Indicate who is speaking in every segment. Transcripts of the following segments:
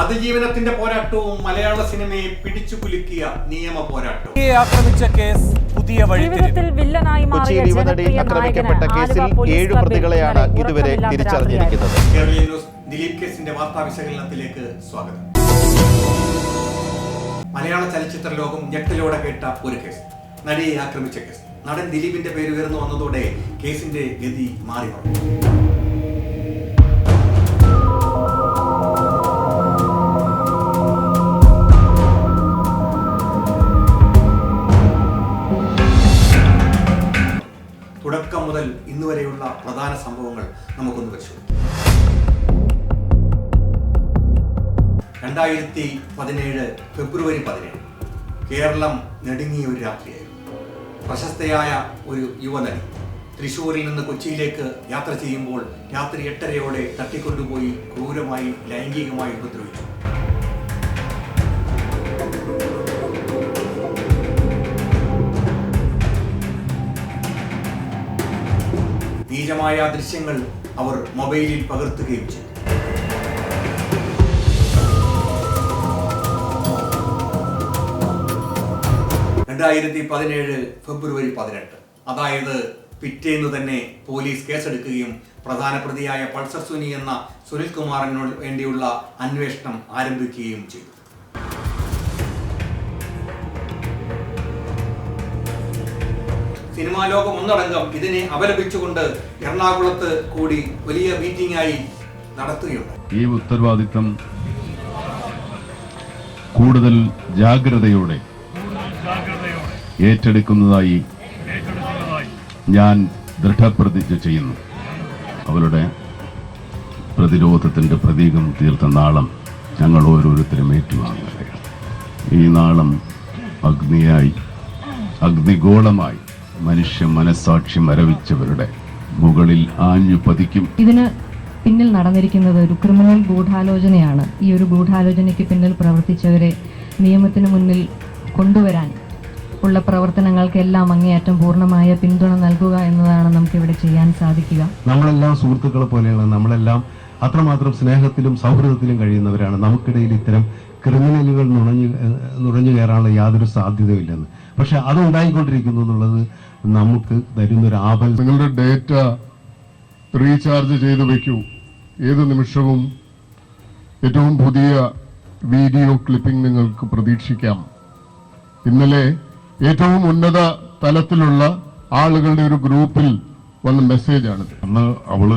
Speaker 1: അതിജീവനത്തിന്റെ പോരാട്ടവും മലയാള സിനിമയെ പിടിച്ചു കുലുക്കിയ നിയമ പോരാട്ടവും.
Speaker 2: ആക്രമിച്ച കേസ് പുതിയ വഴിത്തിരിവ്
Speaker 3: ജീവിതത്തിൽ വില്ലനായി മാറിയ
Speaker 4: കൊച്ചിയിൽ യുവനടി ആക്രമിക്കപ്പെട്ട കേസിൽ ഏഴു പ്രതികളെയാണ് ഇതുവരെ തിരിച്ചറിഞ്ഞിരിക്കുന്നത്.
Speaker 1: കേരള ന്യൂസ് ദിലീപ് കേസിന്റെ വാർത്താ വിശകലനത്തിലേക്ക് സ്വാഗതം. മലയാള ചലച്ചിത്ര ലോകം ഞെട്ടലോടെ കേട്ട ഒരു കേസ്. നടിയെ ആക്രമിച്ച കേസ്. നടൻ ദിലീപിന്റെ പേര് ഉയർന്നു വന്നതോടെ കേസിന്റെ ഗതി മാറി പതിനേഴ് ഫെബ്രുവരി പതിനേഴ്. കേരളം നെടുങ്ങിയ ഒരു രാത്രിയായിരുന്നു. പ്രശസ്തയായ ഒരു യുവനടി തൃശ്ശൂരിൽ നിന്ന് കൊച്ചിയിലേക്ക് യാത്ര ചെയ്യുമ്പോൾ രാത്രി എട്ടരയോടെ തട്ടിക്കൊണ്ടുപോയി ക്രൂരമായി ലൈംഗികമായി ഉപദ്രവിച്ചു. നീചമായ ദൃശ്യങ്ങൾ അവർ മൊബൈലിൽ പകർത്തുകയും ചെയ്തു. രണ്ടായിരത്തി പതിനേഴ് ഫെബ്രുവരി പതിനെട്ട്. അതായത് പിറ്റേന്ന് തന്നെ പോലീസ് കേസെടുക്കുകയും പ്രധാന പ്രതിയായ പൾസർ സുനി എന്ന സുനിൽ കുമാറിനു വേണ്ടിയുള്ള അന്വേഷണം ആരംഭിക്കുകയും ചെയ്തു. സിനിമാ ലോകം ഒന്നടങ്കം ഇതിനെ അപലപിച്ചുകൊണ്ട് എറണാകുളത്ത് കൂടി വലിയ മീറ്റിംഗായി നടത്തുകയുണ്ട്
Speaker 5: ഈ ഉത്തരവാദിത്തം കൂടുതൽ ജാഗ്രതയോടെ ഏറ്റെടുക്കുന്നതായി ഞാൻ ദൃഢപ്രതിജ്ഞ ചെയ്യുന്നു. അവരുടെ പ്രതിരോധത്തിന്റെ പ്രതീകം തീർത്ത നാളം ഞങ്ങൾ ഓരോരുത്തരും ഏറ്റുവാങ്ങുകയാണ്. ഈ നാളം അഗ്നിയായി അഗ്നിഗോളമായി മനുഷ്യ മനസാക്ഷി മരവിച്ചവരുടെ മുകളിൽ ആഞ്ഞു പതിക്കും.
Speaker 6: ഇതിന് പിന്നിൽ നടന്നിരിക്കുന്നത് ഒരു ക്രിമിനൽ ഗൂഢാലോചനയാണ്. ഈ ഒരു ഗൂഢാലോചനയ്ക്ക് പിന്നിൽ പ്രവർത്തിച്ചവരെ നിയമത്തിന് മുന്നിൽ കൊണ്ടുവരാൻ ഉള്ള പ്രവർത്തനങ്ങൾക്കെല്ലാം അങ്ങേയറ്റം പൂർണമായ പിന്തുണ നൽകുക എന്നതാണ് നമുക്ക് ഇവിടെ ചെയ്യാൻ സാധിക്കുക.
Speaker 7: നമ്മളെല്ലാം സുഹൃത്തുക്കളെ പോലെയാണ്. നമ്മളെല്ലാം അത്രമാത്രം സ്നേഹത്തിലും സൗഹൃദത്തിലും കഴിയുന്നവരാണ്. നമുക്കിടയിൽ ഇത്തരം ക്രിമിനലുകൾ നുഴഞ്ഞു നുഴഞ്ഞു കയറാനുള്ള യാതൊരു സാധ്യതയില്ലെന്ന് പക്ഷെ അത് ഉണ്ടായിക്കൊണ്ടിരിക്കുന്നു എന്നുള്ളത് നമുക്ക് തരുന്നൊരു ആപൽ
Speaker 5: നിങ്ങളുടെ ഡേറ്റ റീചാർജ് ചെയ്ത് വെക്കൂ. ഏത് നിമിഷവും ഏറ്റവും പുതിയ വീഡിയോ ക്ലിപ്പിംഗ് നിങ്ങൾക്ക് പ്രതീക്ഷിക്കാം. ഇന്നലെ ഏറ്റവും ഉന്നത തലത്തിലുള്ള ആളുകളുടെ ഒരു ഗ്രൂപ്പിൽ വന്ന മെസ്സേജാണ്
Speaker 8: അന്ന് അവൾ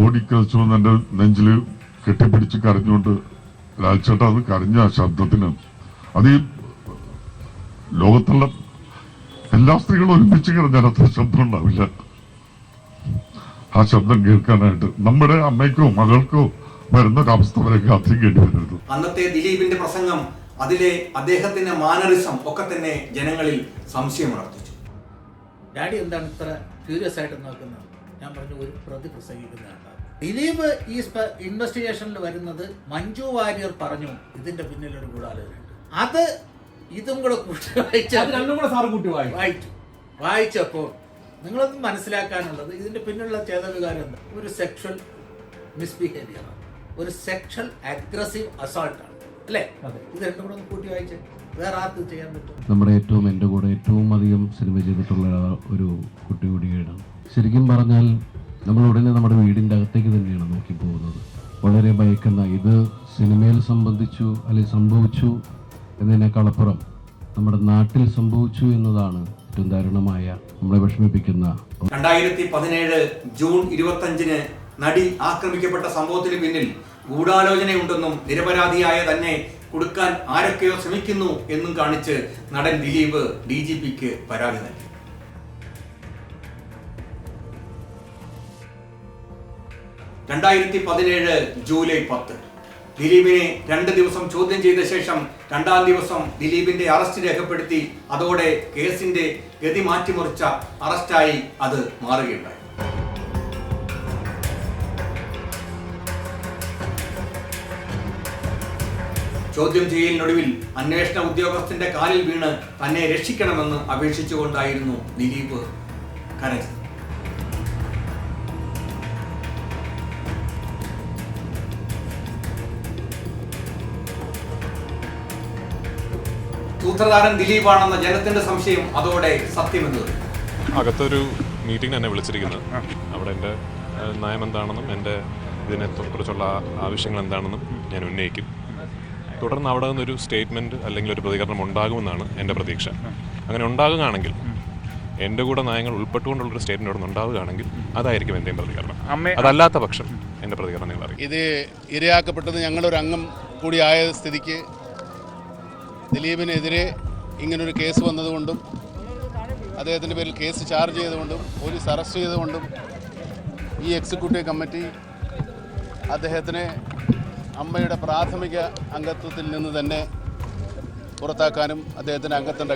Speaker 8: ഓടിക്കളിച്ചു എന്റെ നെഞ്ചിൽ കെട്ടിപ്പിടിച്ച് കരഞ്ഞുകൊണ്ട് ലാൽച്ചേട്ട അത് കരഞ്ഞ ആ ശബ്ദത്തിന് അത് ഈ ലോകത്തുള്ള എല്ലാ സ്ത്രീകളും ഒരുമിച്ച് കരഞ്ഞാൽ അത്ര ശബ്ദം ഉണ്ടാവില്ല. ആ ശബ്ദം കേൾക്കാനായിട്ട് നമ്മുടെ അമ്മയ്ക്കോ മകൾക്കോ വരുന്ന അവസ്ഥ വരെ കാത്തിരിക്കേണ്ടി വരരുത്.
Speaker 1: അന്നത്തെ ദിലീപിന്റെ പ്രസംഗം അതിലെ അദ്ദേഹത്തിന്റെ മാനറിസം ഒക്കെ തന്നെ ജനങ്ങളിൽ സംശയം ഉണർത്തിച്ചു.
Speaker 9: ഡാഡി എന്താണ് ഇത്ര ക്യൂരിയസ് ആയിട്ട് നോക്കുന്നത്? ഞാൻ പറഞ്ഞു ഒരു പ്രതി പ്രസംഗിക്കുന്നതാണ്. ദിലീപ് ഈ ഇൻവെസ്റ്റിഗേഷനിൽ വരുന്നത് മഞ്ജു വാര്യർ പറഞ്ഞു ഇതിന്റെ പിന്നിലൊരു ഒരു ഗൂഢാലോചനയുണ്ട് അത് ഇതും കൂടെ കൂട്ടി
Speaker 2: വായിച്ചു
Speaker 9: വായിച്ചു. വായിച്ചപ്പോൾ നിങ്ങളൊന്ന് മനസ്സിലാക്കാനുള്ളത് ഇതിന്റെ പിന്നിലുള്ള ചേതവികാരം എന്താ? ഒരു സെക്ഷൽ മിസ്ബിഹേവിയറാണ് ഒരു സെക്ഷൽ അഗ്രസീവ് അസോൾട്ട് ആണ്. അല്ലേ? ഇത് രണ്ടും കൂടെ ഒന്ന് കൂട്ടി വായിച്ചേ. വേറെ ആർക്കും ചെയ്യാൻ പറ്റും
Speaker 7: നമ്മുടെ ഏറ്റവും എന്റെ കൂടെ ഏറ്റവും അധികം സിനിമ ചെയ്തിട്ടുള്ള ഒരു കുട്ടി കൂടിയാണ് ശരിക്കും പറഞ്ഞാൽ നമ്മൾ ഉടനെ നമ്മുടെ വീടിന്റെ അകത്തേക്ക് തന്നെയാണ് നോക്കി പോകുന്നത്. വളരെ ഭയക്കുന്ന ഇത് സിനിമയിൽ സംബന്ധിച്ചു അല്ലെങ്കിൽ സംഭവിച്ചു എന്നതിനേക്കാളപ്പുറം നമ്മുടെ നാട്ടിൽ സംഭവിച്ചു എന്നതാണ് ഏറ്റവും ദാരുണമായ നമ്മളെ വിഷമിപ്പിക്കുന്ന
Speaker 1: രണ്ടായിരത്തി പതിനേഴ് ജൂൺ ഇരുപത്തഞ്ചിന് നടി ആക്രമിക്കപ്പെട്ട സംഭവത്തിന് പിന്നിൽ ഗൂഢാലോചനയുണ്ടെന്നും നിരപരാധിയായ തന്നെ കൊടുക്കാൻ ആരൊക്കെയോ ശ്രമിക്കുന്നു എന്നും കാണിച്ച് നടൻ ദിലീപ് ഡി ജി പിക്ക് പരാതി നൽകി. രണ്ടായിരത്തി പതിനേഴ് ജൂലൈ പത്ത്. ദിലീപിനെ രണ്ട് ദിവസം ചോദ്യം ചെയ്ത ശേഷം രണ്ടാം ദിവസം ദിലീപിന്റെ അറസ്റ്റ് രേഖപ്പെടുത്തി. അതോടെ കേസിന്റെ ഗതി മാറ്റിമറിച്ച അറസ്റ്റായി അത് മാറുകയുണ്ടായി. ചോദ്യം ചെയ്യലിനൊടുവിൽ അന്വേഷണ ഉദ്യോഗസ്ഥന്റെ കാലിൽ വീണ് തന്നെ രക്ഷിക്കണമെന്ന് അപേക്ഷിച്ചുകൊണ്ടായിരുന്നു ദിലീപ് കരഞ്ഞത്. സൂത്രധാരൻ ദിലീപാണെന്ന ജനത്തിന്റെ സംശയം അതോടെ സത്യമെന്നത്.
Speaker 10: അകത്തൊരു മീറ്റിംഗ് തന്നെ വിളിച്ചിരിക്കുന്നത് അവിടെ എന്റെ നയം എന്താണെന്നും എന്റെ ഇതിനെ കുറിച്ചുള്ള ആവശ്യങ്ങൾ എന്താണെന്നും ഞാൻ ഉന്നയിക്കും. തുടർന്ന് അവിടെ നിന്നൊരു സ്റ്റേറ്റ്മെന്റ് അല്ലെങ്കിൽ ഒരു പ്രതികരണം ഉണ്ടാകുമെന്നാണ് എന്റെ പ്രതീക്ഷ. അങ്ങനെ ഉണ്ടാകുകയാണെങ്കിൽ എന്റെ കൂടെ നയങ്ങൾ ഉൾപ്പെട്ടുകൊണ്ടുള്ളൊരു സ്റ്റേറ്റ്മെന്റ് അവിടെ നിന്ന് ഉണ്ടാവുകയാണെങ്കിൽ അതായിരിക്കും എന്റെയും പ്രതികരണം. അതല്ലാത്ത പക്ഷം എന്റെ പ്രതികരണം നിങ്ങൾ അറിയും.
Speaker 11: ഇത് ഇരയാക്കപ്പെട്ടത് ഞങ്ങളൊരു അംഗം ആയ സ്ഥിതിക്ക് ദിലീപിനെതിരെ ഇങ്ങനൊരു കേസ് വന്നതുകൊണ്ടും അദ്ദേഹത്തിന്റെ പേരിൽ കേസ് ചാർജ് ചെയ്തുകൊണ്ടും പോലീസ് അറസ്റ്റ് ചെയ്തുകൊണ്ടും ഈ എക്സിക്യൂട്ടീവ് കമ്മിറ്റി അദ്ദേഹത്തിനെ അമ്മയുടെ പ്രാഥമിക അംഗത്വത്തിൽ നിന്ന് തന്നെ പുറത്താക്കാനും അദ്ദേഹത്തിന്റെ അംഗത്വം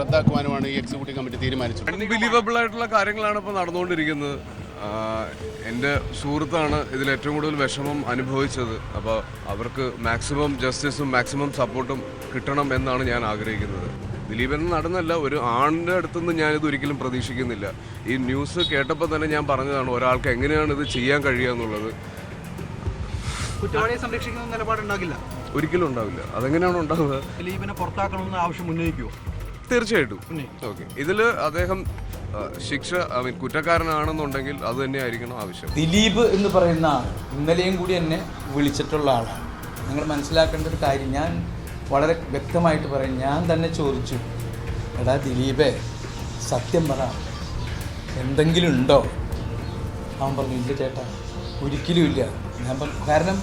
Speaker 11: റദ്ദാക്കുവാനുമാണ് ഈ എക്സിക്യൂട്ടീവ് കമ്മിറ്റി തീരുമാനിച്ചത്.
Speaker 12: അൺബിലീവബിൾ ആയിട്ടുള്ള കാര്യങ്ങളാണ് ഇപ്പോൾ നടന്നുകൊണ്ടിരിക്കുന്നത്. എന്റെ സുഹൃത്താണ് ഇതിൽ ഏറ്റവും കൂടുതൽ വിഷമം അനുഭവിച്ചത്. അപ്പോൾ അവർക്ക് മാക്സിമം ജസ്റ്റിസും മാക്സിമം സപ്പോർട്ടും കിട്ടണം എന്നാണ് ഞാൻ ആഗ്രഹിക്കുന്നത്. ദിലീപൻ നടന്നല്ല ഒരു ആണിന്റെ അടുത്തുനിന്ന് ഞാനിത് ഒരിക്കലും പ്രതീക്ഷിക്കുന്നില്ല. ഈ ന്യൂസ് കേട്ടപ്പോൾ തന്നെ ഞാൻ പറഞ്ഞതാണ് ഒരാൾക്ക് എങ്ങനെയാണ് ഇത് ചെയ്യാൻ കഴിയുക എന്നുള്ളത്.
Speaker 2: കുറ്റവാളിയെ സംരക്ഷിക്കുന്ന നിലപാടുണ്ടാകില്ല.
Speaker 12: ഒരിക്കലും ഉണ്ടാവില്ല. അതെങ്ങനെയാണ് ഉണ്ടാവുക?
Speaker 2: ദിലീപിനെ പുറത്താക്കണമെന്ന് ആവശ്യം ഉന്നയിക്കുമോ
Speaker 12: തീർച്ചയായിട്ടും. ഓക്കെ. ഇതിൽ അദ്ദേഹം ശിക്ഷ ഐ മീൻ കുറ്റക്കാരനാണെന്നുണ്ടെങ്കിൽ അത് തന്നെയായിരിക്കണം ആവശ്യം.
Speaker 13: ദിലീപ് എന്ന് പറയുന്ന ഇന്നലെയും കൂടി എന്നെ വിളിച്ചിട്ടുള്ള ആളാണ്. നിങ്ങൾ മനസ്സിലാക്കേണ്ട ഒരു കാര്യം ഞാൻ വളരെ വ്യക്തമായിട്ട് പറയും ഞാൻ തന്നെ ചോദിച്ചു എടാ ദിലീപേ സത്യം പറ. എന്തെങ്കിലും ഉണ്ടോ? അവൻ പറഞ്ഞു ഇല്ല ചേട്ടാ ഒരിക്കലും ഇല്ല. ഞാൻ കാരണം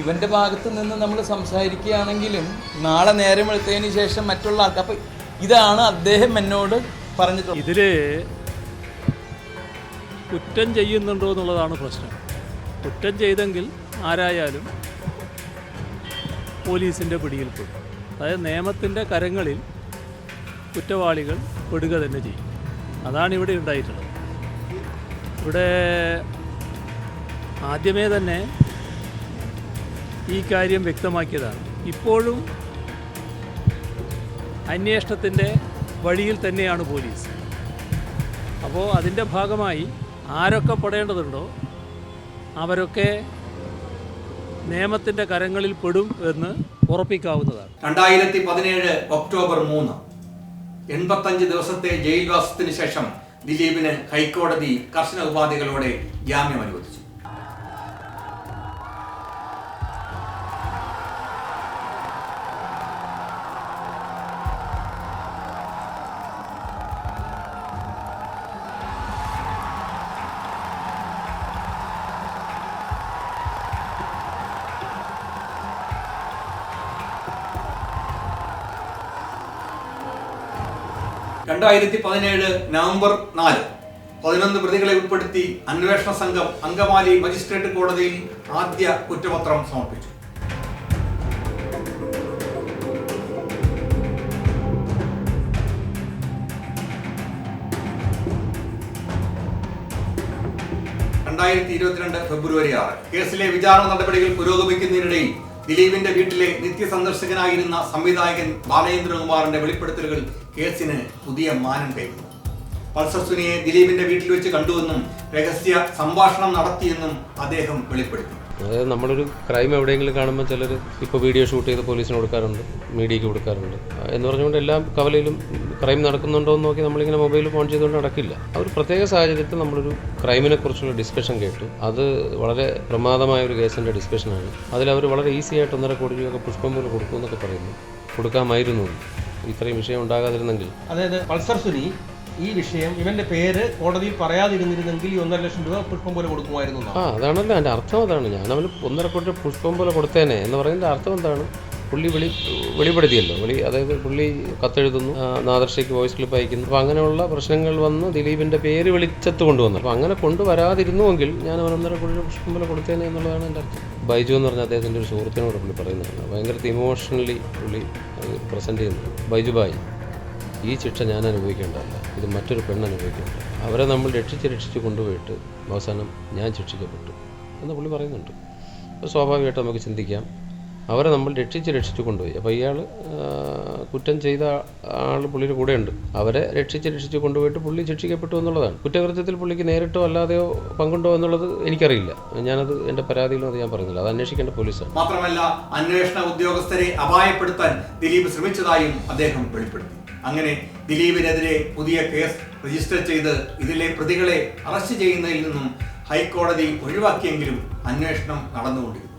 Speaker 13: ഇവന്റെ ഭാഗത്ത് നിന്ന് നമ്മൾ സംസാരിക്കുകയാണെങ്കിലും നാളെ നേരം എടുത്തതിന് ശേഷം മറ്റുള്ള ആൾക്ക് അപ്പം ഇതാണ് അദ്ദേഹം എന്നോട് പറഞ്ഞിട്ടുള്ളത്.
Speaker 14: ഇതിൽ കുറ്റം ചെയ്യുന്നുണ്ടോ എന്നുള്ളതാണ് പ്രശ്നം. കുറ്റം ചെയ്തെങ്കിൽ ആരായാലും പോലീസിന്റെ പിടിയിൽ പോകും അതായത് നിയമത്തിന്റെ കരങ്ങളിൽ കുറ്റവാളികൾ പെടുക തന്നെ ചെയ്യും. അതാണ് ഇവിടെ ഉണ്ടായിട്ടുള്ളത്. ഇവിടെ ആദ്യമേ തന്നെ ഈ കാര്യം വ്യക്തമാക്കിയതാണ്. ഇപ്പോഴും അന്വേഷണത്തിന്റെ വഴിയിൽ തന്നെയാണ് പോലീസ്. അപ്പോൾ അതിന്റെ ഭാഗമായി ആരൊക്കെ പെടേണ്ടതുണ്ടോ അവരൊക്കെ നിയമത്തിന്റെ കരങ്ങളിൽ പെടും എന്ന് ഉറപ്പിക്കാവുന്നതാണ്.
Speaker 1: രണ്ടായിരത്തി പതിനേഴ് ഒക്ടോബർ മൂന്ന് എൺപത്തഞ്ച് ദിവസത്തെ ജയിൽവാസത്തിന് ശേഷം ദിലീപിന് ഹൈക്കോടതി കർശന ഉപാധികളോടെ ജാമ്യം അനുവദിച്ചു. രണ്ടായിരത്തി പതിനേഴ് നവംബർ നാല് പതിനൊന്ന് പ്രതികളെ ഉൾപ്പെടുത്തി അന്വേഷണ സംഘം അങ്കമാലി മജിസ്ട്രേറ്റ് കോടതിയിൽ ആദ്യ കുറ്റപത്രം സമർപ്പിച്ചു. രണ്ടായിരത്തി ഇരുപത്തിരണ്ട് ഫെബ്രുവരി ആറ് കേസിലെ വിചാരണ നടപടികൾ പുരോഗമിക്കുന്നതിനിടയിൽ ദിലീപിന്റെ വീട്ടിലെ നിത്യസന്ദർശകനായിരുന്ന സംവിധായകൻ ബാലേന്ദ്രകുമാറിന്റെ വെളിപ്പെടുത്തലുകൾ കേസിന് പുതിയ മാനം കൈവന്നു പൾസർ സുനിയെ ദിലീപിന്റെ വീട്ടിൽ വെച്ച് കണ്ടുവെന്നും രഹസ്യ സംഭാഷണം നടത്തിയെന്നും അദ്ദേഹം വെളിപ്പെടുത്തി.
Speaker 15: അതായത് നമ്മളൊരു ക്രൈം എവിടെയെങ്കിലും കാണുമ്പോൾ ചിലർ ഇപ്പോൾ വീഡിയോ ഷൂട്ട് ചെയ്ത് പോലീസിന് കൊടുക്കാറുണ്ട് മീഡിയയ്ക്ക് കൊടുക്കാറുണ്ട്. എന്ന് പറഞ്ഞുകൊണ്ട് എല്ലാ കവലയിലും ക്രൈം നടക്കുന്നുണ്ടോ എന്ന് നോക്കി നമ്മളിങ്ങനെ മൊബൈൽ ഫോൺ ചെയ്തുകൊണ്ട് നടക്കില്ല. ആ ഒരു പ്രത്യേക സാഹചര്യത്തിൽ നമ്മളൊരു ക്രൈമിനെ കുറിച്ചുള്ള ഡിസ്കഷൻ കേട്ടു. അത് വളരെ പ്രമാദമായ ഒരു കേസിന്റെ ഡിസ്കഷനാണ്. അതിൽ അവർ വളരെ ഈസി ആയിട്ട് ഒന്നര കോടി രൂപയൊക്കെ പുഷ്പം പോലെ കൊടുക്കുമെന്നൊക്കെ പറയുന്നു. കൊടുക്കാമായിരുന്നു ഇത്രയും വിഷയം ഉണ്ടാകാതിരുന്നെങ്കിൽ.
Speaker 2: അതായത് പൾസർ സുനി ഈ വിഷയം ഇവന്റെ പേര് കോടതിയിൽ പറയാതിരുന്നിരുന്നെങ്കിൽ ഈ ഒന്നര ലക്ഷം രൂപ പുഷ്പം പോലെ കൊടുക്കുമായിരുന്നു.
Speaker 15: ആ അതാണല്ലോ എന്റെ അർത്ഥം അതാണ്. ഞാൻ അവന് ഒന്നര കോടി പുഷ്പം പോലെ കൊടുത്തേനെ എന്ന് പറയുന്നതിന്റെ അർത്ഥം എന്താണ്? പുള്ളി വെളി വെളിപ്പെടുത്തിയല്ലോ. വെളി അതായത് പുള്ളി കത്തെഴുതുന്നു നാദർശയ്ക്ക് വോയിസ് ക്ലിപ്പ് അയക്കുന്നു. അപ്പോൾ അങ്ങനെയുള്ള പ്രശ്നങ്ങൾ വന്ന് ദിലീപിന്റെ പേര് വെളിച്ചത്ത് കൊണ്ടുവന്നു. അപ്പോൾ അങ്ങനെ കൊണ്ടുവരാതിരുന്നുവെങ്കിൽ ഞാൻ അവനൊന്നര കോടി പുഷ്പം പോലെ കൊടുത്തേനെ എന്നുള്ളതാണ് എന്റെ അർത്ഥം. ബൈജു എന്ന് പറഞ്ഞ അദ്ദേഹത്തിന്റെ ഒരു സുഹൃത്തിനോട് പുള്ളി പറയുന്നതാണ്. ഭയങ്കര ഇമോഷണലി പുള്ളി പ്രസന്റ് ചെയ്യുന്നത് ബൈജു ബായി ഈ ശിക്ഷ ഞാൻ അനുഭവിക്കേണ്ടതല്ല. ഇത് മറ്റൊരു പെണ്ണ് അനുഭവിക്കേണ്ട അവരെ നമ്മൾ രക്ഷിച്ച് രക്ഷിച്ച് കൊണ്ടുപോയിട്ട് അവസാനം ഞാൻ ശിക്ഷിക്കപ്പെട്ടു എന്ന് പുള്ളി പറയുന്നുണ്ട്. സ്വാഭാവികമായിട്ട് നമുക്ക് ചിന്തിക്കാം.
Speaker 16: അവരെ നമ്മൾ രക്ഷിച്ച് രക്ഷിച്ച് കൊണ്ടുപോയി. അപ്പോൾ ഇയാൾ കുറ്റം ചെയ്ത ആൾ പുള്ളിയുടെ കൂടെയുണ്ട്. അവരെ രക്ഷിച്ച് രക്ഷിച്ച് കൊണ്ടുപോയിട്ട് പുള്ളി ശിക്ഷിക്കപ്പെട്ടു എന്നുള്ളതാണ്. കുറ്റകൃത്യത്തിൽ പുള്ളിക്ക് നേരിട്ടോ അല്ലാതെയോ പങ്കുണ്ടോ എന്നുള്ളത് എനിക്കറിയില്ല. ഞാനത് എന്റെ പരാതിയിലും അത് ഞാൻ പറഞ്ഞില്ല. അത് അന്വേഷിക്കേണ്ട പോലീസാണ്.
Speaker 1: മാത്രമല്ല അന്വേഷണ ഉദ്യോഗസ്ഥരെ അപായപ്പെടുത്താൻ ദിലീപ് ശ്രമിച്ചതായും അദ്ദേഹം വെളിപ്പെടുത്തി. അങ്ങനെ ദിലീപിനെതിരെ പുതിയ കേസ് രജിസ്റ്റർ ചെയ്ത് ഇതിലെ പ്രതികളെ അറസ്റ്റ് ചെയ്യുന്നതിൽ നിന്നും ഹൈക്കോടതി ഒഴിവാക്കിയെങ്കിലും അന്വേഷണം നടന്നുകൊണ്ടിരുന്നു.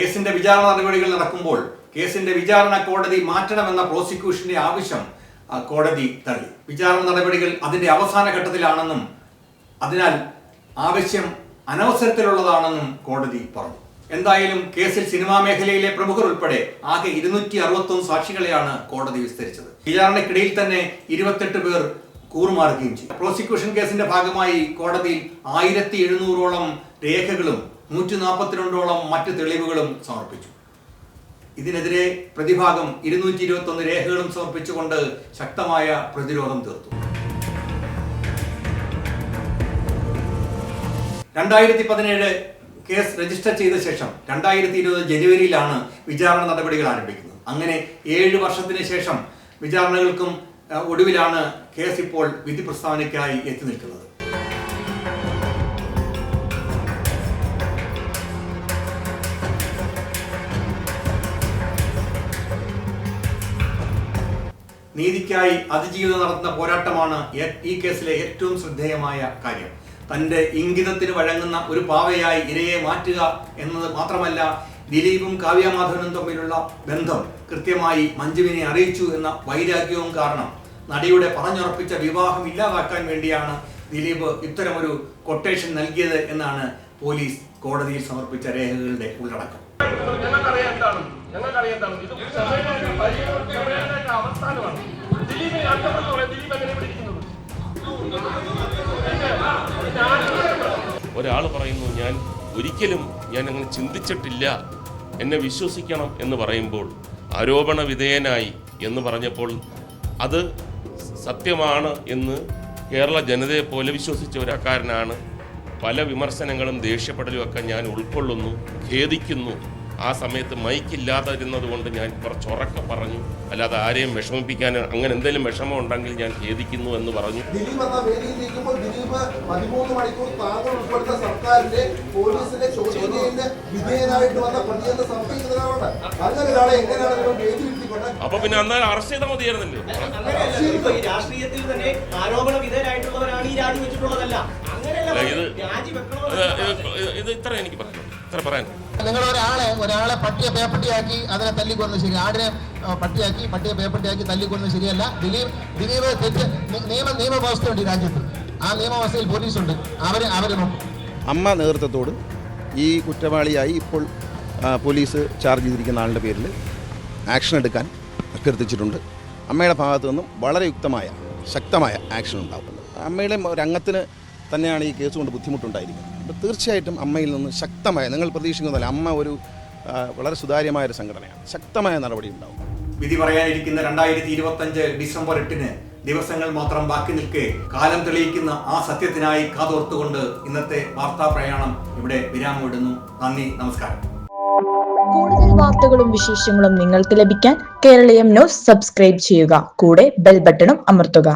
Speaker 1: കേസിന്റെ വിചാരണ നടപടികൾ നടക്കുമ്പോൾ കേസിന്റെ വിചാരണ കോടതി മാറ്റണമെന്ന പ്രോസിക്യൂഷന്റെ ആവശ്യം കോടതി തള്ളി. വിചാരണ നടപടികൾ അതിന്റെ അവസാന ഘട്ടത്തിലാണെന്നും അതിനാൽ ആവശ്യം അനവസരത്തിലുള്ളതാണെന്നും കോടതി പറഞ്ഞു. എന്തായാലും കേസിൽ സിനിമാ മേഖലയിലെ പ്രമുഖർ ഉൾപ്പെടെ ആകെ ഇരുന്നൂറ്റി അറുപത്തൊന്ന് സാക്ഷികളെയാണ് കോടതി വിസ്തരിച്ചത്. വിചാരണക്കിടയിൽ തന്നെ ഇരുപത്തെട്ട് പേർ കൂറുമാറുകയും ചെയ്തു. പ്രോസിക്യൂഷൻ കേസിന്റെ ഭാഗമായി കോടതിയിൽ ആയിരത്തി എഴുന്നൂറോളം രേഖകളും നൂറ്റി നാൽപ്പത്തിരണ്ടോളം മറ്റ് തെളിവുകളും സമർപ്പിച്ചു. ഇതിനെതിരെ പ്രതിഭാഗം ഇരുന്നൂറ്റി ഇരുപത്തി ഒന്ന് രേഖകളും സമർപ്പിച്ചുകൊണ്ട് ശക്തമായ പ്രതിരോധം തീർത്തു. രണ്ടായിരത്തി പതിനേഴ് കേസ് രജിസ്റ്റർ ചെയ്ത ശേഷം രണ്ടായിരത്തി ഇരുപത് ജനുവരിയിലാണ് വിചാരണ നടപടികൾ ആരംഭിക്കുന്നത്. അങ്ങനെ ഏഴ് വർഷത്തിന് ശേഷം വിചാരണകൾക്കും ഒടുവിലാണ് കേസ് ഇപ്പോൾ വിധി പ്രസ്താവനയ്ക്കായി എത്തി നിൽക്കുന്നത്. നീതിക്കായി അതിജീവിതം നടത്തുന്ന പോരാട്ടമാണ് ഈ കേസിലെ ഏറ്റവും ശ്രദ്ധേയമായ കാര്യം. തന്റെ ഇംഗിതത്തിന് വഴങ്ങുന്ന ഒരു പാവയായി ഇരയെ മാറ്റുക എന്നത് മാത്രമല്ല ദിലീപും കാവ്യമാധവനും തമ്മിലുള്ള ബന്ധം കൃത്യമായി മഞ്ജുവിനെ അറിയിച്ചു എന്ന വൈരാഗ്യവും കാരണം നടിയുടെ പറഞ്ഞുറപ്പിച്ച വിവാഹം ഇല്ലാതാക്കാൻ വേണ്ടിയാണ് ദിലീപ് ഇത്തരമൊരു കൊട്ടേഷൻ നൽകിയത് എന്നാണ് പോലീസ് കോടതിയിൽ സമർപ്പിച്ച രേഖകളുടെ ഉള്ളടക്കം.
Speaker 2: ഇത്
Speaker 17: ഒരാൾ പറയുന്നു ഞാൻ ഒരിക്കലും ഞാൻ അങ്ങനെ ചിന്തിച്ചിട്ടില്ല. എന്നെ വിശ്വസിക്കണം എന്ന് പറയുമ്പോൾ ആരോപണ വിധേയനായി എന്ന് പറഞ്ഞപ്പോൾ അത് സത്യമാണ് എന്ന് കേരള ജനതയെ പോലെ വിശ്വസിച്ച ഒരാക്കാരനാണ് പല വിമർശനങ്ങളും ദേഷ്യപ്പെടലും ഒക്കെ ഞാൻ ഉൾക്കൊള്ളുന്നു ഖേദിക്കുന്നു. ആ സമയത്ത് മൈക്കില്ലാതിരുന്നത് കൊണ്ട് ഞാൻ കുറച്ച് ഉറക്കെ പറഞ്ഞു. അല്ലാതെ ആരെയും വിഷമിപ്പിക്കാൻ അങ്ങനെ എന്തെങ്കിലും വിഷമം ഉണ്ടെങ്കിൽ ഞാൻ ഖേദിക്കുന്നു എന്ന് പറഞ്ഞു.
Speaker 18: ദിലീപ് എന്ന വേദിയിലിരിക്കുമ്പോൾ ദിലീപ് പതിമൂന്ന് മണിക്കൂർ താങ്കൾ ഉൾപ്പെടുന്ന സർക്കാരിന്റെ പോലീസിന്റെ ചോദ്യം വിധേയനായിട്ട് വന്ന പ്രതിയെന്ന് സംശയിക്കുന്ന ഒരാളുണ്ട് അങ്ങനെ ഒരാളെ എങ്ങനെയാണ് നിങ്ങൾ വേദിയിലിരുത്തിക്കൊണ്ട്
Speaker 17: അപ്പൊ പിന്നെ അന്നേരം അറസ്റ്റ് ചെയ്താൽ മതിയായിരുന്നില്ലേ?
Speaker 19: രാഷ്ട്രീയത്തിൽ തന്നെ ആരോപണ വിധേയരായിട്ടുള്ളവരാണ് ഈ രാജി വെച്ചിട്ടുള്ളതല്ല. അങ്ങനെയല്ല
Speaker 17: ഇത് ഇത് ഇത്ര എനിക്ക് പറയാം ഇത്ര പറയാൻ?
Speaker 18: നിങ്ങൾ ഒരാളെ ഒരാളെ പട്ടിയെ പേപ്പട്ടിയാക്കി അതിനെ തല്ലിക്കൊന്ന് ശരി. ആടിനെ പട്ടിയാക്കി പട്ടിയെ പേപ്പട്ടിയാക്കി തല്ലിക്കൊന്ന് ശരിയല്ല. ദിലീപ് ദിലീപ് തെറ്റ് നിയമ നിയമവ്യവസ്ഥയുണ്ട് ഈ രാജ്യത്ത്. ആ നിയമവ്യവസ്ഥയിൽ പോലീസുണ്ട്. അവരെ അവരെ നോക്കും.
Speaker 5: അമ്മ നേതൃത്വത്തോട് ഈ കുറ്റവാളിയായി ഇപ്പോൾ പോലീസ് ചാർജ് ചെയ്തിരിക്കുന്ന ആളുടെ പേരിൽ ആക്ഷൻ എടുക്കാൻ അഭ്യർത്ഥിച്ചിട്ടുണ്ട്. അമ്മയുടെ ഭാഗത്തു നിന്നും വളരെ യുക്തമായ ശക്തമായ ആക്ഷൻ ഉണ്ടാകും അമ്മയുടെ രംഗത്തിന് തന്നെയാണ് ഈ കേസ് കൊണ്ട് ബുദ്ധിമുട്ടുണ്ടായിരിക്കുന്നത്. അപ്പോൾ തീർച്ചയായിട്ടും അമ്മയിൽ നിന്ന് ശക്തമായ നിങ്ങൾ പ്രതീക്ഷിക്കുന്നതല്ല അമ്മ ഒരു വളരെ സുതാര്യമായ ഒരു സംഘടനയാണ്. ശക്തമായ നടപടി ഉണ്ടാവും.
Speaker 1: വിധി പറയാനിരിക്കുന്ന രണ്ടായിരത്തി ഇരുപത്തഞ്ച് ഡിസംബർ എട്ടിന് ദിവസങ്ങൾ മാത്രം ബാക്കി നിൽക്കെ കാലം തെളിയിക്കുന്ന ആ സത്യത്തിനായി കാതോർത്തുകൊണ്ട് ഇന്നത്തെ വാർത്താ പ്രയാണം ഇവിടെ വിരാമമിടുന്നു. നന്ദി നമസ്കാരം.
Speaker 20: കൂടുതൽ വാർത്തകളും വിശേഷങ്ങളും നിങ്ങൾക്ക് ലഭിക്കാൻ കേരളീയം ന്യൂസ് സബ്സ്ക്രൈബ് ചെയ്യുക. കൂടെ ബെൽ ബട്ടണും അമർത്തുക.